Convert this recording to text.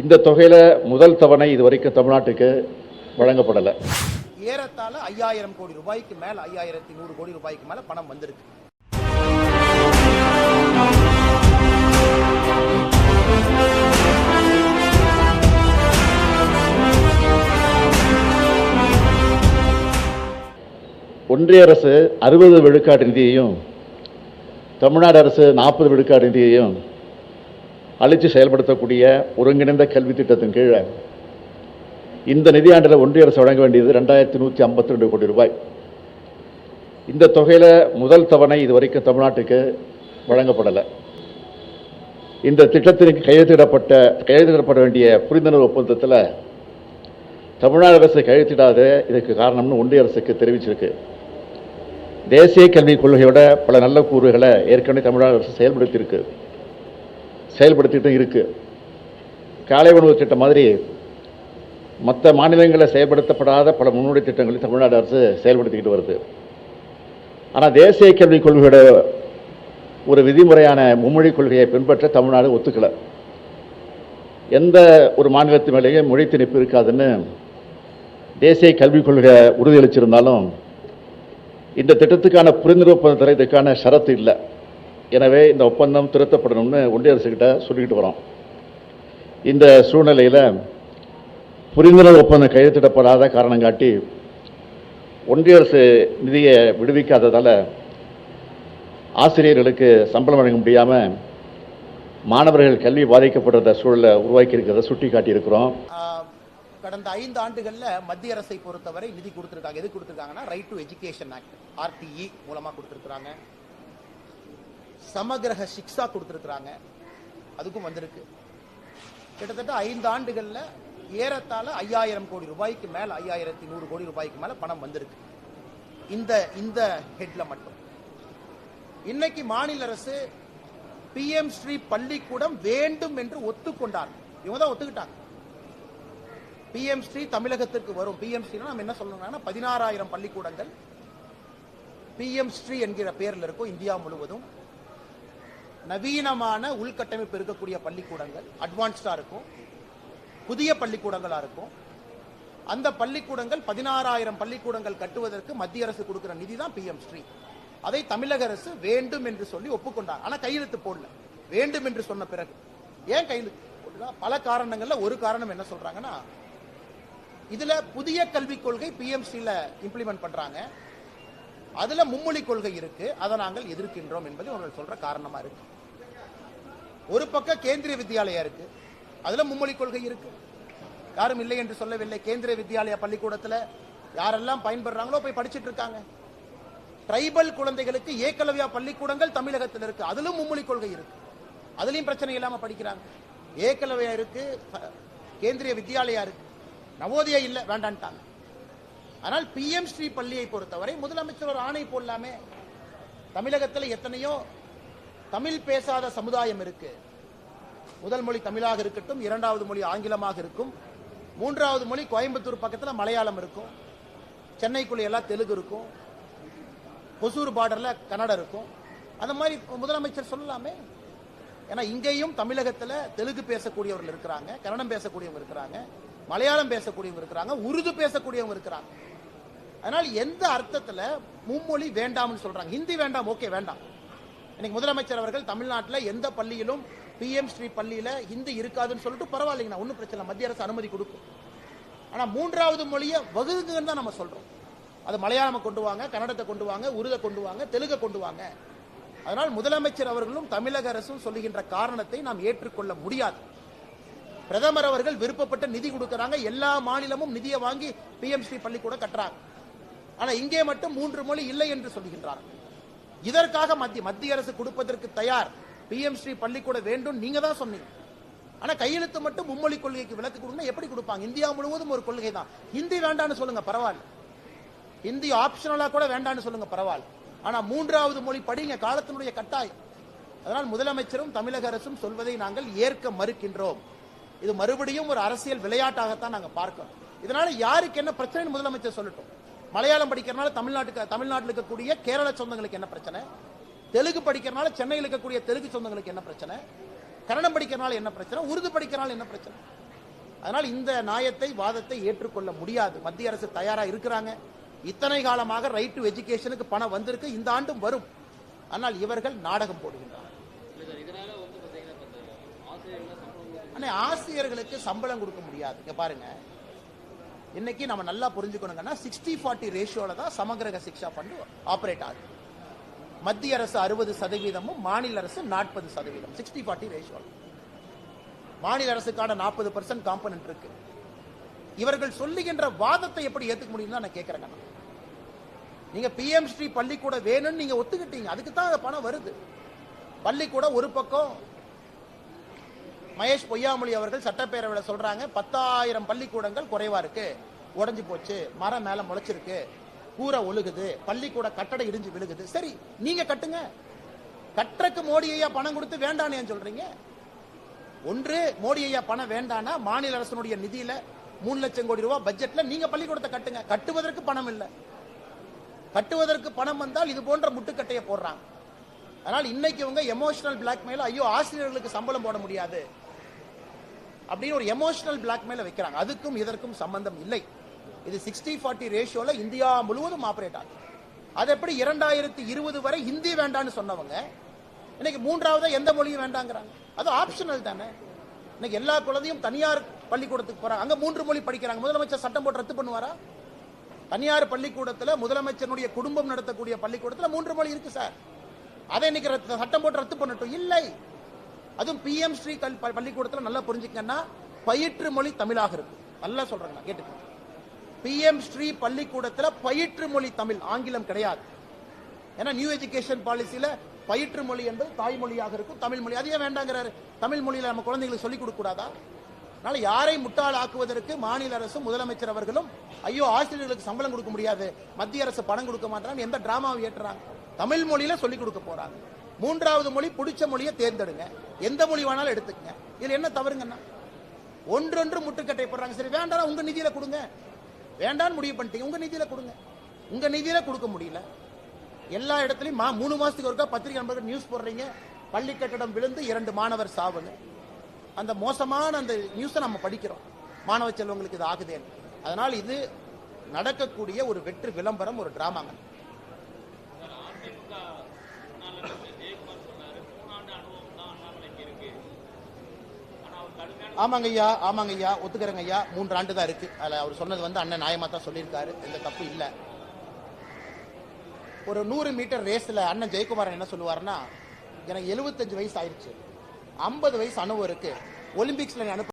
இந்த தொகையில முதல் தவணை இதுவரைக்கும் தமிழ்நாட்டுக்கு வழங்கப்படலை. ஏறத்தாழ ஐயாயிரம் கோடி ரூபாய்க்கு மேல ஐயாயிரத்தி நூறு கோடி ரூபாய்க்கு மேல பணம் வந்திருக்கு. ஒன்றிய அரசு அறுபது விழுக்காடு நிதியையும் தமிழ்நாடு அரசு நாற்பது விழுக்காடு நிதியையும் அழித்து செயல்படுத்தக்கூடிய ஒருங்கிணைந்த கல்வி திட்டத்தின் கீழே இந்த நிதியாண்டில் ஒன்றிய அரசு வழங்க வேண்டியது ரெண்டாயிரத்தி நூற்றி ஐம்பத்தி ரெண்டு கோடி ரூபாய். இந்த தொகையில் முதல் தவணை இதுவரைக்கும் தமிழ்நாட்டுக்கு வழங்கப்படலை. இந்த திட்டத்திற்கு கையெழுத்திடப்பட்ட கையெழுத்திடப்பட வேண்டிய புரிந்துணர்வு ஒப்பந்தத்தில் தமிழ்நாடு அரசு கையெழுத்திடாத இதுக்கு காரணம்னு ஒன்றிய அரசுக்கு தெரிவிச்சிருக்கு. தேசிய கல்விக் கொள்கையோட பல நல்ல கூறுகளை ஏற்கனவே தமிழ்நாடு அரசு செயல்படுத்தியிருக்கு. செயல்படுத்திட்டும் இருக்குது காலை உணவு திட்டம் மாதிரி மற்ற மாநிலங்களில் செயல்படுத்தப்படாத பல முன்னோடி திட்டங்களை தமிழ்நாடு அரசு செயல்படுத்திக்கிட்டு வருது. ஆனால் தேசிய கல்விக் கொள்கையோட ஒரு விதிமுறையான மும்மொழி கொள்கையை பின்பற்ற தமிழ்நாடு ஒத்துக்கலை. எந்த ஒரு மாநிலத்து மேலேயும் மொழி திணிப்பு இருக்காதுன்னு தேசிய கல்விக் கொள்கை உறுதியளிச்சிருந்தாலும் இந்த திட்டத்துக்கான புரிந்துணர்வு ஒப்பந்தத்தில் ஷரத்து இல்லை. எனவே இந்த ஒப்பந்தம் திருத்தப்படணும்னு ஒன்றிய அரசுக்கிட்ட சொல்லிக்கிட்டு வரோம். இந்த சூழ்நிலையில் புரிந்துணர்வு ஒப்பந்தம் கையெழுத்திடப்படாத காரணம் காட்டி ஒன்றிய அரசு நிதியை விடுவிக்காததால் ஆசிரியர்களுக்கு சம்பளம் வழங்க முடியாமல் மாணவர்கள் கல்வி பாதிக்கப்படுற சூழலை உருவாக்கி இருக்கிறத சுட்டி காட்டியிருக்கிறோம் கடந்த ஐந்து ஆண்டுகளில் மத்திய அரசை பொறுத்தவரை நிதி கொடுத்துருக்காங்க. எது கொடுத்துருக்காங்கன்னா right to education act RTE மூலமாக கொடுத்துருக்குறாங்க. சமகிரக சிக்ஷா கொடுத்துருக்குறாங்க. அதுக்கும் வந்திருக்கு. கிட்டத்தட்ட ஐந்து ஆண்டுகளில் ஏறத்தாழ ஐயாயிரம் கோடி ரூபாய்க்கு மேல ஐயாயிரத்தி நூறு கோடி ரூபாய்க்கு மேல பணம் வந்திருக்கு. இந்த இந்த ஹெட்ல மட்டும். இன்னைக்கு மாநில அரசு பிஎம் ஸ்ரீ பள்ளிக்கூடம் வேண்டும் என்று ஒத்துக்கொண்டார். இவங்க தான் ஒத்துக்கிட்டாங்க. பிஎம் ஸ்ரீ தமிழகத்திற்கு வரும். பிஎம் ஸ்ரீ நம்ம என்ன சொல்லணும்னா பதினாறாயிரம் பள்ளிக்கூடங்கள் பிஎம் ஸ்ரீ என்கிற பேரில் இருக்கும் இந்தியா முழுவதும். நவீனமான உள்கட்டமைப்பு இருக்கக்கூடிய பள்ளிக்கூடங்கள் அட்வான்ஸ்டா இருக்கும். புதிய பள்ளிக்கூடங்களா இருக்கும். அந்த பள்ளிக்கூடங்கள் பதினாறாயிரம் பள்ளிக்கூடங்கள் கட்டுவதற்கு மத்திய அரசு கொடுக்கிற நிதி தான் பிஎம் ஸ்ரீ. அதை தமிழக அரசு வேண்டும் என்று சொல்லி ஒப்புக்கொண்டார். ஆனா கையெழுத்து போடல. வேண்டும் என்று சொன்ன பிறகு. ஏன் கையெழுத்து போடல? பல காரணங்கள்ல ஒரு காரணம் என்ன சொல்றாங்கன்னா இதுல புதிய கல்விக் கொள்கை பிஎம்சில இம்ப்ளிமெண்ட் பண்றாங்க. அதுல மும்மொழி கொள்கை இருக்கு. அதை நாங்கள் எதிர்க்கின்றோம் என்பது அவர்கள் சொல்ற காரணமா இருக்கு. ஒரு பக்கம் கேந்திரிய வித்யாலயா இருக்கு. அதுல மும்மொழி கொள்கை இருக்கு. யாரும் இல்லை என்று சொல்லவில்லை. கேந்திரிய வித்யாலயா பள்ளிக்கூடத்துல யாரெல்லாம் பயன்படுறாங்களோ போய் படிச்சிட்டு இருக்காங்க. ட்ரைபல் குழந்தைகளுக்கு ஏக்கலவியா பள்ளிக்கூடங்கள் தமிழகத்தில் இருக்கு. அதிலும் மும்மொழி கொள்கை இருக்கு. அதுலயும் பிரச்சனை இல்லாம படிக்கிறாங்க. ஏக்கலவையா இருக்கு. கேந்திரிய வித்யாலயா இருக்கு. நவோதயா இல்லை வேண்டான்ட்டாங்க. ஆனால் பிஎம் ஸ்ரீ பள்ளியை பொறுத்தவரை முதலமைச்சர் ஒரு ஆணை போடலாமே. தமிழகத்தில் எத்தனையோ தமிழ் பேசாத சமுதாயம் இருக்கு. முதல் மொழி தமிழாக இருக்கட்டும் இரண்டாவது மொழி ஆங்கிலமாக இருக்கும். மூன்றாவது மொழி கோயம்புத்தூர் பக்கத்தில் மலையாளம் இருக்கும். சென்னைக்குள்ள எல்லாம் தெலுங்கு இருக்கும். ஒசூர் பார்டரில் கன்னடம் இருக்கும். அந்த மாதிரி முதலமைச்சர் சொல்லலாமே. ஏன்னா இங்கேயும் தமிழகத்தில் தெலுங்கு பேசக்கூடியவர்கள் இருக்கிறாங்க கன்னடம் பேசக்கூடியவங்க இருக்கிறாங்க. மலையாளம் பேசக்கூடியவங்க இருக்கிறாங்க உருது பேசக்கூடியவங்க இருக்கிறாங்க. அதனால் எந்த அர்த்தத்தில் மும்மொழி வேண்டாம்னு சொல்கிறாங்க ஹிந்தி வேண்டாம் ஓகே வேண்டாம். இன்னைக்கு முதலமைச்சர் அவர்கள் தமிழ்நாட்டில் எந்த பள்ளியிலும் பிஎம் ஸ்ரீ பள்ளியில் ஹிந்தி இருக்காதுன்னு சொல்லிட்டு பரவாயில்லைங்கண்ணா ஒன்றும் பிரச்சனை இல்லை. மத்திய அரசு அனுமதி கொடுக்கும். ஆனால் மூன்றாவது மொழியை வகுதுங்கன்னு தான் நம்ம சொல்கிறோம் அது மலையாளம் கொண்டு வாங்க கன்னடத்தை கொண்டு வாங்க உருதை கொண்டு வாங்க தெலுங்கை கொண்டு வாங்க. அதனால் முதலமைச்சர் அவர்களும் தமிழக அரசும் சொல்லுகின்ற காரணத்தை நாம் ஏற்றுக்கொள்ள முடியாது. பிரதமர் அவர்கள் விருப்பப்பட்ட நிதி கொடுக்கறாங்க. எல்லா மாநிலமும் நிதியை வாங்கி பிஎம் ஸ்ரீ பள்ளிக்கூடம் கட்டுறாங்க. ஆனா இங்கே மட்டும் மூன்று மொழி இல்லை என்று சொல்கின்றார் இதற்காக மத்திய மத்திய அரசு கொடுப்பதற்கு தயார் பிஎம் ஸ்ரீ வேண்டும். நீங்க தான் சொன்னீங்க. ஆனா கையெழுத்து மட்டும் மும்மொழி கொள்கைக்கு விலக்கு கொடுங்க. எப்படி கொடுப்பாங்க? இந்தியா முழுவதும் ஒரு கொள்கை தான். ஹிந்தி வேண்டாம்னு சொல்லுங்க பரவாயில்ல. ஹிந்தி ஆப்ஷனலா கூட வேண்டாம்னு சொல்லுங்க பரவாயில்ல. ஆனா மூன்றாவது மொழி படிங்க காலத்தினுடைய கட்டாயம். அதனால் முதலமைச்சரும் தமிழக அரசும் சொல்வதை நாங்கள் ஏற்க மறுக்கின்றோம். இது மறுபடியும் ஒரு அரசியல் விளையாட்டாகத்தான் நாங்க பார்க்கிறோம். இதனால யாருக்கு என்ன பிரச்சனை முதலமைச்சர் சொல்லட்டும். மலையாளம் படிக்கிறனால தமிழ்நாட்டுக்கு தமிழ்நாட்டில் இருக்கக்கூடிய கேரள சொந்தங்களுக்கு என்ன பிரச்சனை? தெலுங்கு படிக்கிறனால சென்னையில் இருக்கக்கூடிய தெலுங்கு சொந்தங்களுக்கு என்ன பிரச்சனை? கன்னடம் படிக்கிறனால என்ன பிரச்சனை? உருது படிக்கிறனால என்ன பிரச்சனை? அதனால் இந்த நியாயத்தை வாதத்தை ஏற்றுக்கொள்ள முடியாது. மத்திய அரசு தயாரா இருக்கிறாங்க. இத்தனை காலமாக ரைட் டு எஜுகேஷனுக்கு பணம் வந்திருக்கு. இந்த ஆண்டும் வரும். ஆனால் இவர்கள் நாடகம் போடுகின்றனர். ஆனால் ஆசிரியர்களுக்கு சம்பளம் கொடுக்க முடியாது. இங்கே பாருங்க. இன்னைக்கு நம்ம நல்லா புரிஞ்சுக்கணுங்கன்னா சிக்ஸ்டி ஃபார்ட்டி ரேஷியோவில் தான் சமகிரக சிக்ஷா ஃபண்டு ஆப்ரேட் ஆகுது. மத்திய அரசு அறுபது சதவீதமும் மாநில அரசு நாற்பது சதவீதம். சிக்ஸ்டி ஃபார்ட்டி ரேஷியோ மாநில அரசுக்கான நாற்பது பர்சன்ட் காம்பனன்ட் இருக்கு. இவர்கள் சொல்லுகின்ற வாதத்தை எப்படி ஏத்துக்க முடியும் நான் கேட்குறேங்க நீங்க பிஎம் ஸ்ரீ பள்ளிக்கூட வேணும்னு நீங்க ஒத்துக்கிட்டீங்க. அதுக்கு தான் அந்த பணம் வருது. பள்ளிக்கூட ஒரு பக்கம் மகேஷ் பொய்யாமொழி அவர்கள் சட்டப்பேரவையில் சொல்றாங்க பத்தாயிரம் பள்ளிக்கூடங்கள் குறைவா இருக்கு. உடஞ்சி போச்சு மரம் மேல முளைச்சிருக்கு கூரை ஒழுகுது பள்ளிக்கூட கட்டடம் இடிஞ்சு விழுகுது. சரி நீங்க கட்டுங்க. கட்டுறக்கு மோடி ஐயா பணம் கொடுத்து வேண்டான்னு சொல்றீங்க? ஒன்று மோடி ஐயா பணம் வேண்டானா மாநில அரசனுடைய நிதியில மூணு லட்சம் கோடி ரூபாய் பட்ஜெட்ல நீங்க பள்ளிக்கூடத்தை கட்டுங்க. கட்டுவதற்கு பணம் இல்லை. கட்டுவதற்கு பணம் வந்தால் இது போன்ற முட்டுக்கட்டையை போடுறாங்க. அதனால் இன்னைக்கு இவங்க எமோஷனல் பிளாக்மெயில் ஐயோ ஆசிரியர்களுக்கு சம்பளம் போட முடியாது. அப்படின்னு ஒரு எமோஷனல் பிளாக்மெயில வைக்கிறாங்க. அதுக்கும் இதற்கும் சம்பந்தம் இல்லை. இது சிக்ஸ்டி ஃபார்ட்டி ரேஷியோல இந்தியா முழுவதும் ஆப்ரேட் ஆகுது. அது எப்படி இரண்டாயிரத்தி இருபது வரை ஹிந்தி வேண்டான்னு சொன்னவங்க இன்னைக்கு மூன்றாவதாக எந்த மொழியும் வேண்டாங்கிறாங்க. அது ஆப்ஷனல் தானே. இன்னைக்கு எல்லா குழந்தையும் தனியார் பள்ளிக்கூடத்துக்கு போறாங்க. அங்க மூன்று மொழி படிக்கிறாங்க. முதலமைச்சர் சட்டம் போட்டு ரத்து பண்ணுவாரா? தனியார் பள்ளிக்கூடத்தில் முதலமைச்சருடைய குடும்பம் நடத்தக்கூடிய பள்ளிக்கூடத்தில் மூன்று மொழி இருக்கு சார். அதை இன்னைக்கு ரத்து- சட்டம் போட்டு ரத்து பண்ணட்டும். இல்லை. அதுவும் பிஎம் ஸ்ரீ கல் பள்ளிக்கூடத்துல நல்லா புரிஞ்சுக்கன்னா பயிற்று மொழி தமிழாக இருக்கு. நல்லா சொல்றாங்க நான் கேட்டுக்கோங்க பிஎம் ஸ்ரீ பள்ளிக்கூடத்துல பயிற்று மொழி தமிழ் ஆங்கிலம் கிடையாது. ஏன்னா நியூ எஜுகேஷன் பாலிசியில பயிற்று மொழி என்பது தாய்மொழியாக இருக்கும் தமிழ் மொழி. அதையே வேண்டாங்கிறாரு? தமிழ் மொழியில நம்ம குழந்தைங்களுக்கு சொல்லிக் கொடுக்க கூடாதா அதனால யாரை முட்டாள் ஆக்குவதற்கு மாநில அரசும் முதலமைச்சர் அவர்களும் ஐயோ ஆசிரியர்களுக்கு சம்பளம் கொடுக்க முடியாது மத்திய அரசு பணம் கொடுக்க மாட்டாங்க எந்த டிராமாவை ஏற்றுறாங்க? தமிழ் மொழியில சொல்லிக் கொடுக்க போறாங்க. மூன்றாவது மொழி பிடிச்ச மொழியை தேர்ந்தெடுங்க. எந்த மொழி வேணாலும் எடுத்துக்கங்க. இதுல என்ன தவறுங்கன்னா ஒன்றொன்று முட்டுக்கட்டை போடுறாங்க. சரி வேண்டாம் உங்க நிதியில கொடுங்க. வேண்டாம்னு முடிவு பண்ணிட்டீங்க. உங்க நிதியில கொடுங்க. உங்க நிதியில கொடுக்க முடியல. எல்லா இடத்துலையும் மா- மூணு மாசத்துக்கு ஒருக்கா பத்திரிகை நண்பர்கள் நியூஸ் போடுறீங்க. பள்ளி கட்டடம் விழுந்து இரண்டு மாணவர் சாவுங்க. அந்த மோசமான அந்த நியூஸை நம்ம படிக்கிறோம். மாணவ செல்வங்களுக்கு இது ஆகுதேன்னு அதனால் இது நடக்கக்கூடிய ஒரு வெற்று விளம்பரம் ஒரு டிராமாங்க ஆமாங்க ஐயா ஆமாங்க ஐயா ஒத்துக்கிறேங்க ஐயா மூன்று ஆண்டு தான் இருக்கு. அதில் அவர் சொன்னது வந்து அண்ணன் நியாயமா தான் சொல்லியிருக்காரு. எந்த தப்பு இல்லை. ஒரு நூறு மீட்டர் ரேஸ்ல அண்ணன் ஜெயக்குமாரன் என்ன சொல்லுவார்னா எனக்கு 75 வயசு ஆயிடுச்சு ஐம்பது வயசு அனுபவம் இருக்கு. ஒலிம்பிக்ஸ்ல அனுப்ப